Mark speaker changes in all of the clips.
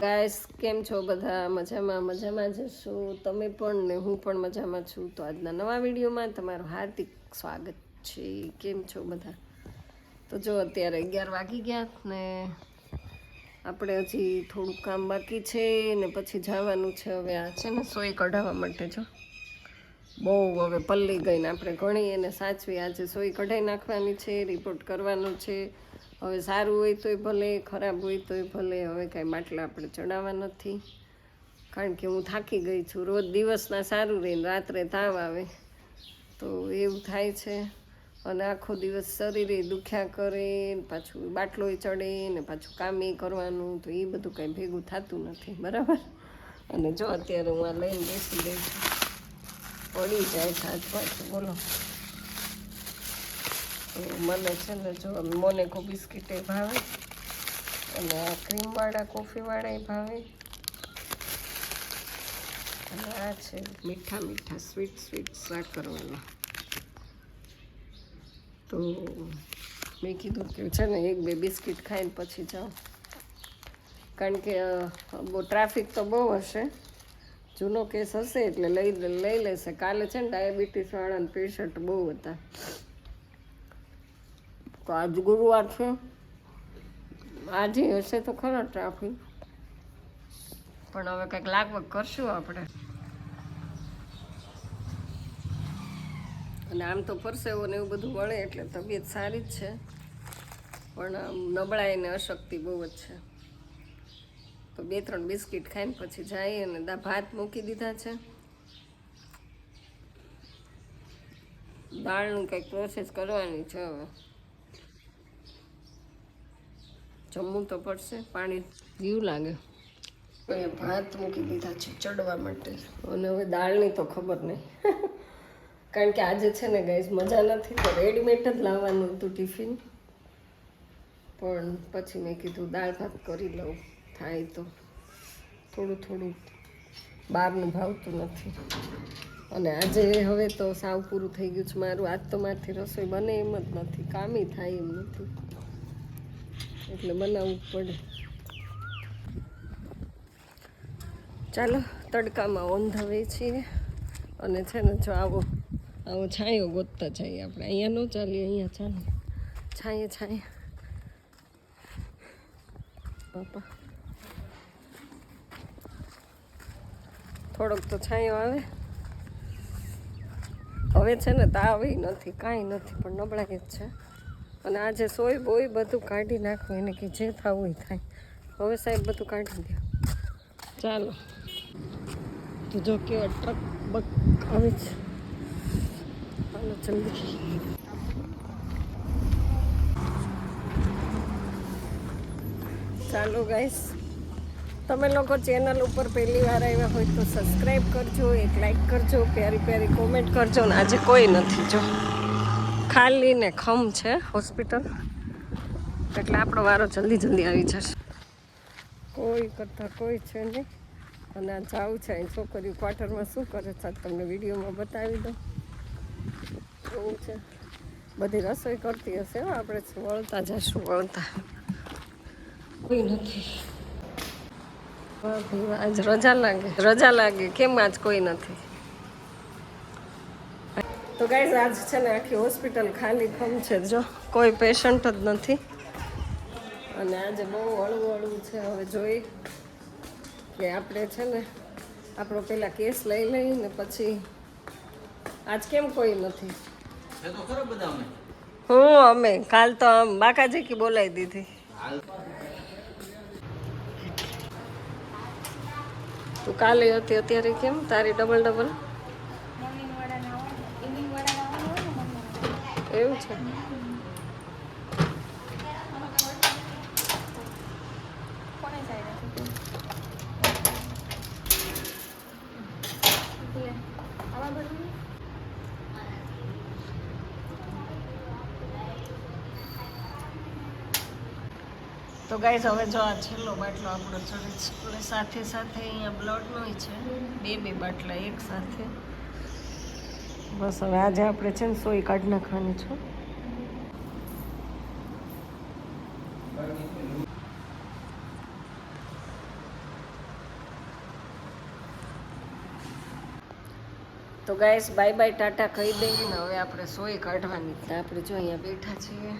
Speaker 1: Guys કેમ છો બધા? મજામાં મજામાં જશો તમે પણ ને હું પણ મજામાં છું. તો આજના નવા વિડીયોમાં તમારું હાર્દિક સ્વાગત છે. કેમ છો બધા? તો જો, અત્યારે અગિયાર વાગી ગયા ને આપણે હજી થોડુંક કામ બાકી છે ને પછી જવાનું છે હવે આ છે ને સોય કઢાવવા માટે જો. બહુ હવે પલ્લી ગઈને આપણે ઘણી એને સાચવી. આજે સોય કઢાઈ નાખવાની છે રિપોર્ટ કરવાનો છે. હવે સારું હોય તોય ભલે, ખરાબ હોય તોય ભલે, હવે કાંઈ માટલા આપણે ચડાવવા નથી. કારણ કે હું થાકી ગઈ છું, રોજ દિવસના સારું રહીને રાત્રે તાવ આવે. તો એવું થાય છે. અને આખો દિવસ શરીરે દુખ્યા કરે પાછું બાટલોય ચડે ને પાછું કામે કરવાનું, તો એ બધું કાંઈ ભેગું થતું નથી. બરાબર? અને જો અત્યારે હું આ લઈને બેસી ગઈ છું. પડી જાય છે પાછું, બોલો. તો મને છે ને જો મોનેકો બિસ્કીટ એ ભાવે અને આ ક્રીમવાળા કોફીવાળા એ ભાવે. અને આ છે મીઠા મીઠા સ્વીટ સ્વીટ સાકરવાળા તો મેં કીધું કે છે ને એક બે બિસ્કિટ ખાઈને પછી જાઉં. કારણ કે બહુ ટ્રાફિક તો બહુ હશે. જૂનો કેસ હશે એટલે લઈ લઈ લેશે. કાલે છે ને ડાયાબિટીસવાળાને પેશન્ટ બહુ હતા. તો આજ ગુરુવાર છે. આજે હશે તો ખરા ટ્રાફિક. પણ હવે કંઈક લાગવગ કરશું આપણે. અને આમ તો પરસેવો ને એવું બધું મળે એટલે તબિયત સારી જ છે. પણ આમ નબળાઈ ને અશક્તિ બહુ જ છે. તો બે ત્રણ બિસ્કિટ ખાઈને પછી જાય અને દા ભાત મૂકી દીધા છે. દાળનું કંઈક પ્રોસેસ કરવાની છે હવે. જમવું તો પડશે પાણી જીવ લાગે. અહીંયા ભાત મૂકી દીધા છે ચડવા માટે. અને હવે દાળની તો ખબર નહીં. કારણ કે આજે છે ને ગાઈઝ મજા નથી તો રેડીમેડ જ લાવવાનું હતું ટિફિન પણ પછી મેં કીધું દાળ ભાત કરી લઉં થાય તો. થોડું થોડું બહારનું ભાવતું નથી. અને આજે હવે તો સાવ પૂરું થઈ ગયું છે મારું. આજ તો મારથી રસોઈ બને એમ જ નથી કામી થાય એમ નથી. એટલે બનાવવું પડે. ચાલો, તડકામાં ઓંધાવે છીએ અને છે ને જો આવો આવો છાંયો ગોતતા જઈએ આપણે. અહીંયા ન ચાલીએ, અહીંયા ચાલીએ. છાંયે છાંયે. બાપા. થોડોક તો છાંયો આવે. હવે છે ને તાવ નથી, કાંઈ નથી, પણ નબળાઈ જ છે. અને આજે સોય બોય બધું કાઢી નાખવું એને કે જે થવું એ થાય. હવે સાહેબ બધું કાઢી દે. ચાલો. તો જો કેવા ટ્રક બક આવે છે ચાલો જલ્દી. ચાલો ગાઈસ તમે લોકો ચેનલ ઉપર પહેલી વાર આવ્યા હોય તો સબસ્ક્રાઈબ કરજો એક લાઈક કરજો પ્યારી પ્યારી કોમેન્ટ કરજો ને આજે કોઈ નથી જો. ખાલી ને ખમ છે હોસ્પિટલ. એટલે આપણો વારો જલ્દી જલ્દી આવી જશે. કોઈ કરતા કોઈ છે નહીં. અને આ જાવું છે અહીં છોકરીઓ ક્વાર્ટરમાં શું કરે છે તમને વિડીયોમાં બતાવી દઉં. એવું છે. બધી રસોઈ કરતી હશે આપણે વળતા જશું, વળતા. કોઈ નથી. આજ રજા લાગે. રજા લાગે. કેમ આજ કોઈ નથી? તો ગાઈઝ આજ છે ને આખી હોસ્પિટલ ખાલી ખમ છે જો. કોઈ પેશન્ટ જ નથી. અને આજે બહુ હળવું હળવું છે. હવે જોઈ કે આપણે છે ને આપણો પેલા કેસ લઈ લઈને પછી આજ કેમ કોઈ નથી. હું અમે. કાલ તો આમ બાકાજી કી બોલાવી દીધી. તું કાલે હતી અત્યારે કેમ? તારી ડબલ ડબલ એવું છે. તો ગાઈઝ હવે જો આ છેલ્લો બાટલો આપણો ચડે છે. સાથે સાથે અહીંયા બ્લડનો છે. બે બે બાટલા એક સાથે. બસ હવે આજે આપણે છે ને સોય કાઢી નાખવાની છું. તો ગાઈસ બાય બાય ટાટા કહી દઈએ ને હવે આપણે સોય કાઢવાની. છે આપણે જો અહીંયા બેઠા છીએ.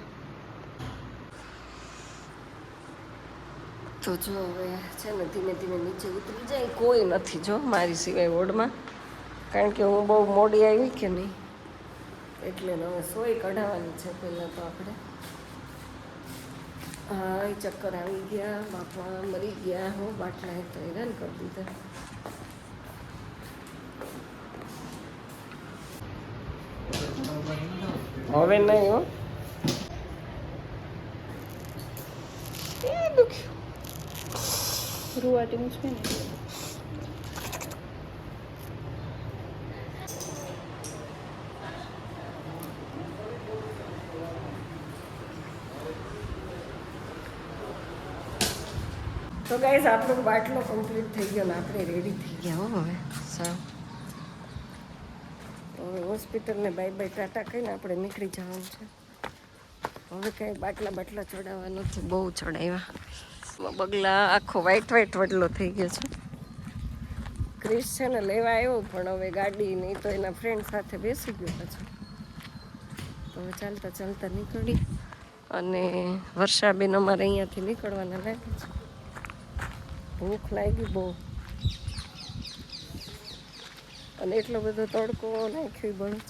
Speaker 1: તો જો હવે છે ને ધીમે ધીમે નીચે ઉતરી જાય. કોઈ નથી જો મારી સિવાય વોર્ડમાં. કારણ કે હું બહુ મોડી આવી કે નહીં? એટલે હવે સોય કઢાવવાની છે પહેલાં તો આપણે. હા, એ ચક્કર આવી ગયા, બાપા મરી ગયા, હો બાટલાએ તો હેરાન કરી દીધા. હવે નહીં હો. એ દુખ્યું.
Speaker 2: રૂવાટી મૂછવે ને
Speaker 1: તો ગાઈઝ આપણો બાટલો કમ્પ્લીટ થઈ ગયો ને આપણે રેડી થઈ ગયા હો હવે. સારું. હવે હોસ્પિટલને બાય બાય ટાટા કહીને આપણે નીકળી જવાનું છે. હવે કાંઈ બાટલા બાટલા ચડાવવા નથી. બહુ ચડાવ્યા. બગલા આખો વાઈટ વાઈટ વડલો થઈ ગયો છે. ક્રિસ છે ને લેવા આવ્યો પણ હવે ગાડી નહીં તો એના ફ્રેન્ડ સાથે બેસી ગયો પછી. તો ચાલતા ચાલતા નીકળી. અને વર્ષાબેન અમારે અહીંયાથી નીકળવાના લાગે છે. ભૂખ લાગી બહુ. અને એટલો બધો તડકો નાખ્યો બળે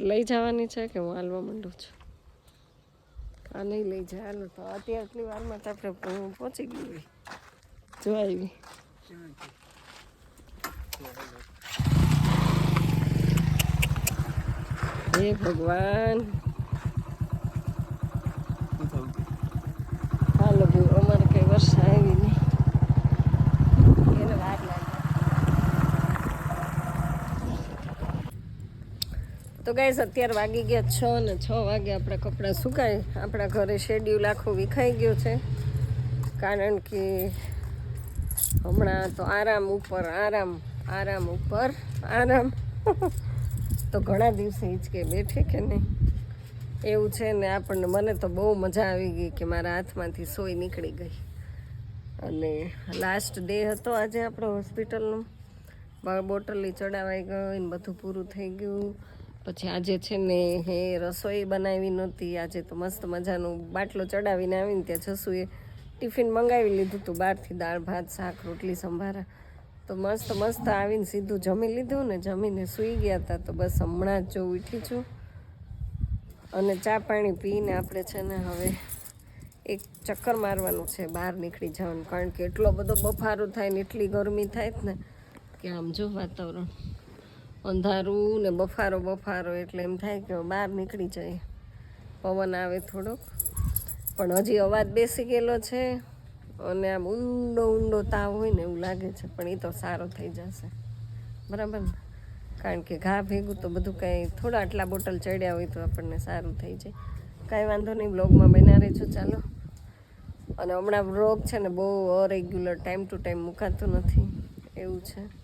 Speaker 1: લઈ જવાની છે કે હું હાલવા માંડું છું? આ નહીં લઈ જાય હાલો તો અત્યારે આટલી વારમાં તો આપણે પહોંચી ગઈ. હોય. જો આવી. હે ભગવાન. હાલો ભાઈ અમારે કઈ વર્ષા આવી તો ગાઈસ અત્યારે વાગી ગયા છ ને છ વાગે આપણા કપડાં સુકાય. આપણા ઘરે શેડ્યુલ આખું વિખાઈ ગયું છે. કારણ કે હમણાં તો આરામ ઉપર, આરામ આરામ ઉપર, આરામ. તો ઘણા દિવસે હિંચકે બેઠે કે નહીં. એવું છે ને આપણને મને તો બહુ મજા આવી ગઈ કે મારા હાથમાંથી સોય નીકળી ગઈ. અને લાસ્ટ ડે હતો આજે આપણો હોસ્પિટલનું બોટલી ચડાવાઈ ગઈ ને બધું પૂરું થઈ ગયું. પછી આજે છે ને હે રસોઈ બનાવી નહોતી. આજે તો મસ્ત મજાનું બાટલો ચડાવીને આવીને ત્યાં જસુએ ટિફિન મંગાવી લીધું હતું બહારથી દાળ, ભાત, શાક, રોટલી, સંભારા. તો મસ્ત મસ્ત આવીને સીધું જમી લીધું ને જમીને સૂઈ ગયા હતા તો બસ હમણાં જ જો ઉઠી છું. અને ચા પાણી પીને આપણે છે ને હવે એક ચક્કર મારવાનું છે બહાર નીકળી જવાનું. કારણ કે એટલો બધો બફારો થાય ને એટલી ગરમી થાય જ ને કે આમ જો વાતાવરણ. અંધારું ને બફારો બફારો એટલે એમ થાય કે બહાર નીકળી જાય. પવન આવે થોડોક. પણ હજી અવાજ બેસી ગયેલો છે. અને આમ ઊંડો ઊંડો તાવ હોય ને એવું લાગે છે, પણ એ તો સારો થઈ જશે. બરાબર ને? કારણ કે ઘા ભેગું તો બધું કાંઈ થોડા આટલા બોટલ ચડ્યા હોય તો આપણને સારું થઈ જાય. કાંઈ વાંધો નહીં બ્લોગમાં બના રહેજો, ચાલો. અને હમણાં બ્લોગ છે ને બહુ અરેગ્યુલર ટાઈમ ટુ ટાઈમ મુકાતું નથી. એવું છે.